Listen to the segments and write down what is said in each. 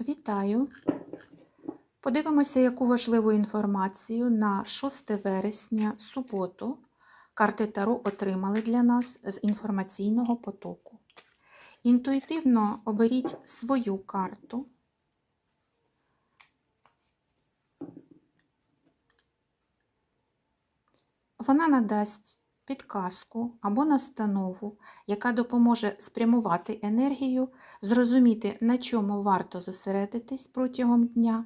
Вітаю! Подивимося, яку важливу інформацію на 6 вересня, суботу, карти Таро отримали для нас з інформаційного потоку. Інтуїтивно оберіть свою карту. Вона надасть підказку або настанову, яка допоможе спрямувати енергію, зрозуміти, на чому варто зосередитись протягом дня.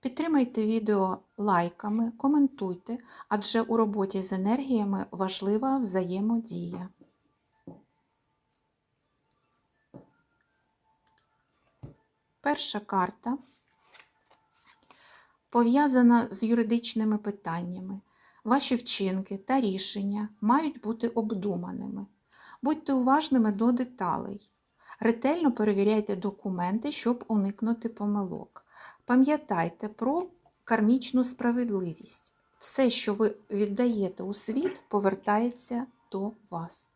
Підтримайте відео лайками, коментуйте, адже у роботі з енергіями важлива взаємодія. Перша карта пов'язана з юридичними питаннями. Ваші вчинки та рішення мають бути обдуманими. Будьте уважними до деталей. Ретельно перевіряйте документи, щоб уникнути помилок. Пам'ятайте про кармічну справедливість. Все, що ви віддаєте у світ, повертається до вас.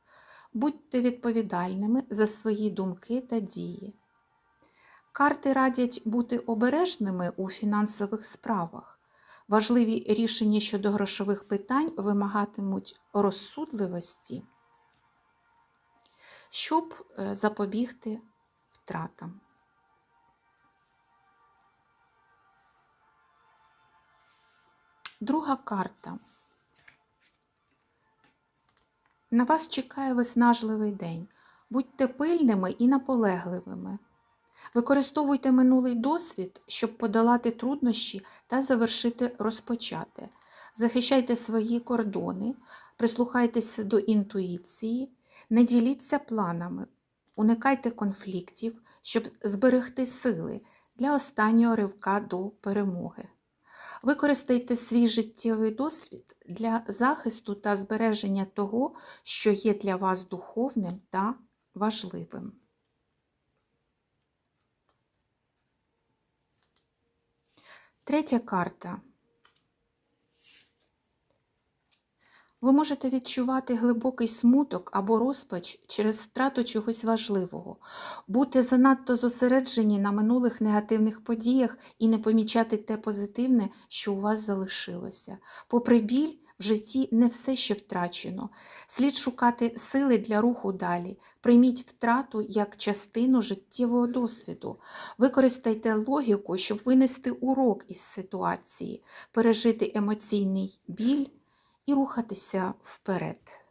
Будьте відповідальними за свої думки та дії. Карти радять бути обережними у фінансових справах. Важливі рішення щодо грошових питань вимагатимуть розсудливості, щоб е, запобігти втратам. Друга карта. На вас чекає виснажливий день. Будьте пильними і наполегливими. Використовуйте минулий досвід, щоб подолати труднощі та завершити розпочате. Захищайте свої кордони, прислухайтеся до інтуїції, не діліться планами, уникайте конфліктів, щоб зберегти сили для останнього ривка до перемоги. Використайте свій життєвий досвід для захисту та збереження того, що є для вас духовним та важливим. Третя карта. Ви можете відчувати глибокий смуток або розпач через втрату чогось важливого, бути занадто зосереджені на минулих негативних подіях і не помічати те позитивне, що у вас залишилося. Попри біль, в житті не все ще втрачено. Слід шукати сили для руху далі. Прийміть втрату як частину життєвого досвіду. Використайте логіку, щоб винести урок із ситуації, пережити емоційний біль і рухатися вперед.